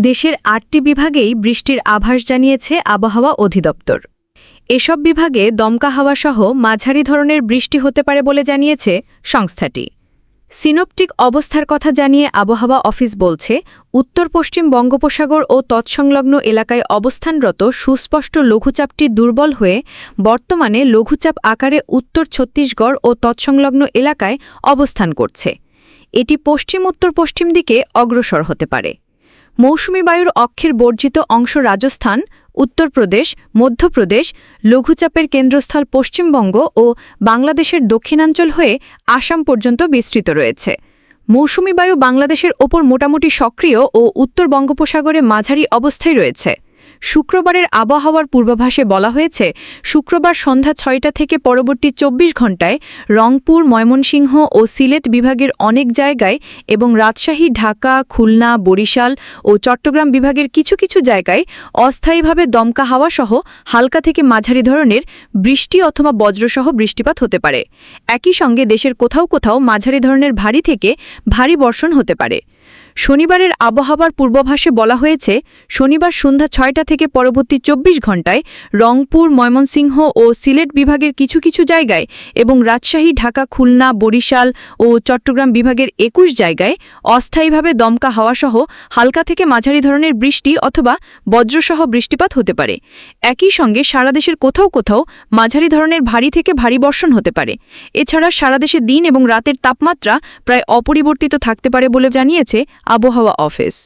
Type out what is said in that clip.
দেশের আটটি বিভাগেই বৃষ্টির আভাস জানিয়েছে আবহাওয়া অধিদপ্তর। এসব বিভাগে দমকা হাওয়াসহ মাঝারি ধরনের বৃষ্টি হতে পারে বলে জানিয়েছে সংস্থাটি। সিনোপটিক অবস্থার কথা জানিয়ে আবহাওয়া অফিস বলছে, উত্তর পশ্চিম বঙ্গোপসাগর ও তৎসংলগ্ন এলাকায় অবস্থানরত সুস্পষ্ট লঘুচাপটি দুর্বল হয়ে বর্তমানে লঘুচাপ আকারে উত্তর ছত্তিশগড় ও তৎসংলগ্ন এলাকায় অবস্থান করছে। এটি পশ্চিম উত্তর পশ্চিম দিকে অগ্রসর হতে পারে। মৌসুমী বায়ুর অক্ষের বর্জিত অংশ রাজস্থান, উত্তরপ্রদেশ, মধ্যপ্রদেশ, লঘুচাপের কেন্দ্রস্থল পশ্চিমবঙ্গ ও বাংলাদেশের দক্ষিণাঞ্চল হয়ে আসাম পর্যন্ত বিস্তৃত রয়েছে। মৌসুমী বায়ু বাংলাদেশের ওপর মোটামুটি সক্রিয় ও উত্তর বঙ্গোপসাগরে মাঝারি অবস্থায় রয়েছে। শুক্রবারের আবহাওয়ার পূর্বাভাসে বলা হয়েছে, শুক্রবার সন্ধ্যা ছয়টা থেকে পরবর্তী চব্বিশ ঘণ্টায় রংপুর, ময়মনসিংহ ও সিলেট বিভাগের অনেক জায়গায় এবং রাজশাহী, ঢাকা, খুলনা, বরিশাল ও চট্টগ্রাম বিভাগের কিছু কিছু জায়গায় অস্থায়ীভাবে দমকা হাওয়া সহ হালকা থেকে মাঝারি ধরনের বৃষ্টি অথবা বজ্রসহ বৃষ্টিপাত হতে পারে। একই সঙ্গে দেশের কোথাও কোথাও মাঝারি ধরনের ভারী থেকে ভারী বর্ষণ হতে পারে। শনিবারের আবহাওয়ার পূর্বাভাসে বলা হয়েছে, শনিবার সন্ধ্যা ছয়টা থেকে পরবর্তী চব্বিশ ঘণ্টায় রংপুর, ময়মনসিংহ ও সিলেট বিভাগের কিছু কিছু জায়গায় এবং রাজশাহী, ঢাকা, খুলনা, বরিশাল ও চট্টগ্রাম বিভাগের একুশ জায়গায় অস্থায়ীভাবে দমকা হাওয়াসহ হালকা থেকে মাঝারি ধরনের বৃষ্টি অথবা বজ্রসহ বৃষ্টিপাত হতে পারে। একই সঙ্গে সারা দেশের কোথাও কোথাও মাঝারি ধরনের ভারী থেকে ভারী বর্ষণ হতে পারে। এছাড়া সারা দেশে দিন এবং রাতের তাপমাত্রা প্রায় অপরিবর্তিত থাকতে পারে বলে জানিয়েছে আবহাওয়া অফিস।